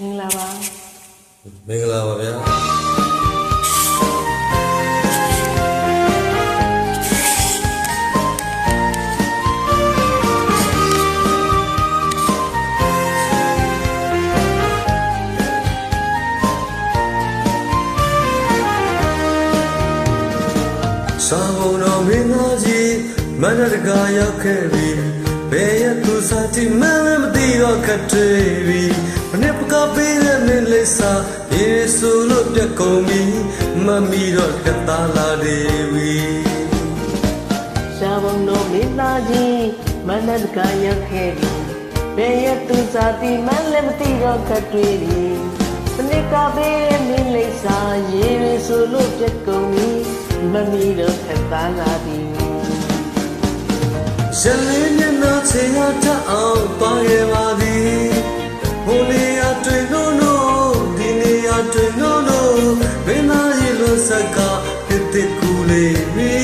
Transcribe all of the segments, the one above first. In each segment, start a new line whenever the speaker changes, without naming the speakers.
မင်္ဂလာပါ
မင်္ဂလာပါဗျာစာဘုံတော်မင်းသားကြီးမန္တတကာရောက်ခဲ့ပြီ ဘယ်ရသူစားတိမှန်းလည်းမသိတော့ခတ်တွေပြီမနေ့ပကပေးတဲ့မင်းလေးစာရေဆိုလို့ပြက်ကုန်ပြီမမီတော့ကတာလာဒေဝီ
ရှားဘုံတို့မင်းသားကြီးမန္တတကရောက်ခဲ့ပြီဘယ်ရသူစားတိမှန်းလည်းမသိတော့ခတ်တွေ့ပြီစနစ်ကပေးတဲ့မင်းလိပ်စာရေရဆိုလို့ပြက်ကုန်ပြီမမီတော့ခက်သားလာသည်
ရလေးမျက် နှာချေရတတ်အောင်ပါခဲ့ပါသည်ဟိုနေရာတွင်နို့နို့ဒီနေရာတွင်နို့နို့မင်းသားရေလွန်ဆက်ကတစ်တစ်ကူလေးပြီ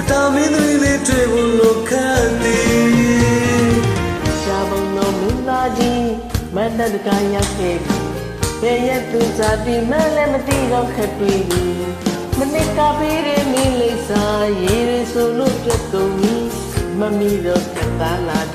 အတာမင်းသမီးလေးတွေ့ဖို့လိုခန့်သည်
ရှားဘုံတို့မင်းသားကြီးမန္တတကရောက်ခဲ့ပြီဘယ်ရသူစားတိမှန်းလည်းမသိတော့ခက်တွေ့ပြီမနစ်ကပေးတဲ့မင်းလိပ်စာရေရဆိုလို့ပြက်ကုန်ပြီ မမီတော့ခက်သားလာသ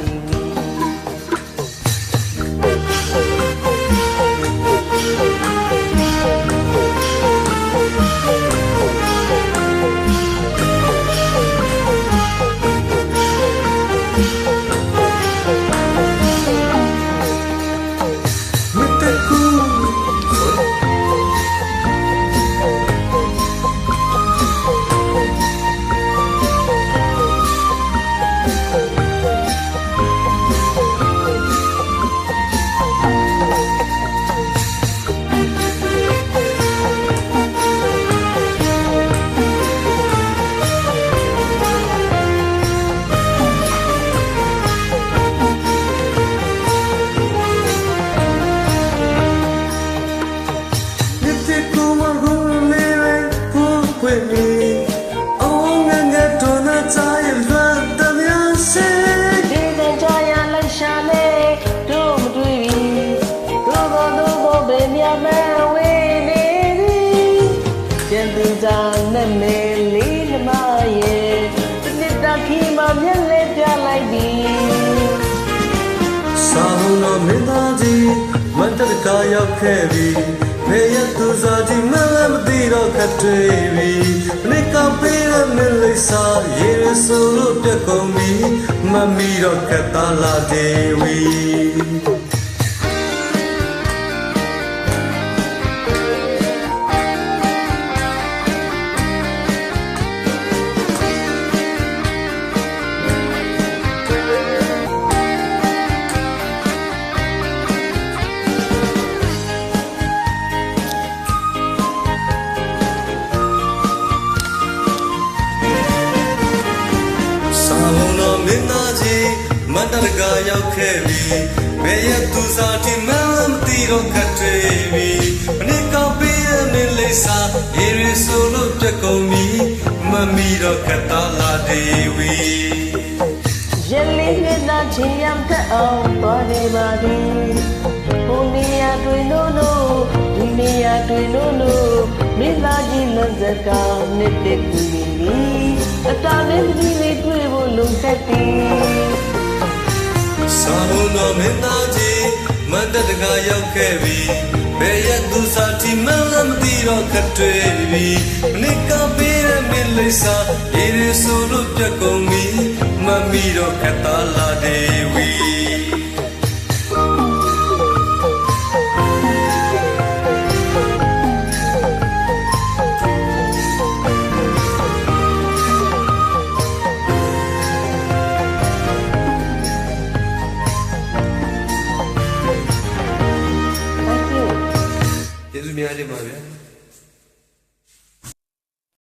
ဖွင့်ပြီအောင်ငငယ်တော်နာချာရဲ့လွတ်တမျှစေ
ဒီကကြရလိုက်ရှာလေတို့မတွေ့ဘူးတို့ဘောတို့ဘောပဲမြမဝေးနေသည်ကျန်သူသာနဲ့နေလေးနမရဲ့တနစ်တခီမမျက်လဲပြလိုက်ပြီ
စာဘုံတော်မင်းသားကြီးမန္တတကာရောက်ခဲ့ပြီဘယ်ရသူစားကြီးမလည်းမသိတော့ခတ်တွေပြီမနေ့ကပေးတဲ့မင်းလေးစာရေရဆိုလို့ပြက်ကုန်ပြီမမီတော့ခတ်သားလာဒေဝီ မန္တရကရောက်ခဲ့ပြီဘယ်ရသူစားတိမမ်းမသိတော့ခတ်တွေပြီမနေ့ကပေးရမင်းလေးစာရေရဆိုလို့ပြက်ကုန်ပြီမမီတော့ခတ်သားလာဒေဝီ
ရလေးနဲ့သာချင်ရတဲ့အောင်သွားနေပါသည်ဟိုနေရာတွင်တို့တို့ဒီနေရာတွင်တို့တို့မိသားကြီးလက်စကောင်းနှစ်တကူနေပြီအတားနဲ့ဒီလေးတွေ့ဖို့လုံခဲ့သည်
စာလုံးတော်မင်းသားကြီးမန္တတကရောက်ခဲ့ပြီဘယ်ရသူစားတိမမ်းမသိတော့ခတ်တွေပြီမနေ့ကပေးရမင်းလေးစာရေရဆိုလို့ပြက်ကုန်ပြီမမီတော့ခတ်သားလာဒေဝီ पहली बार है।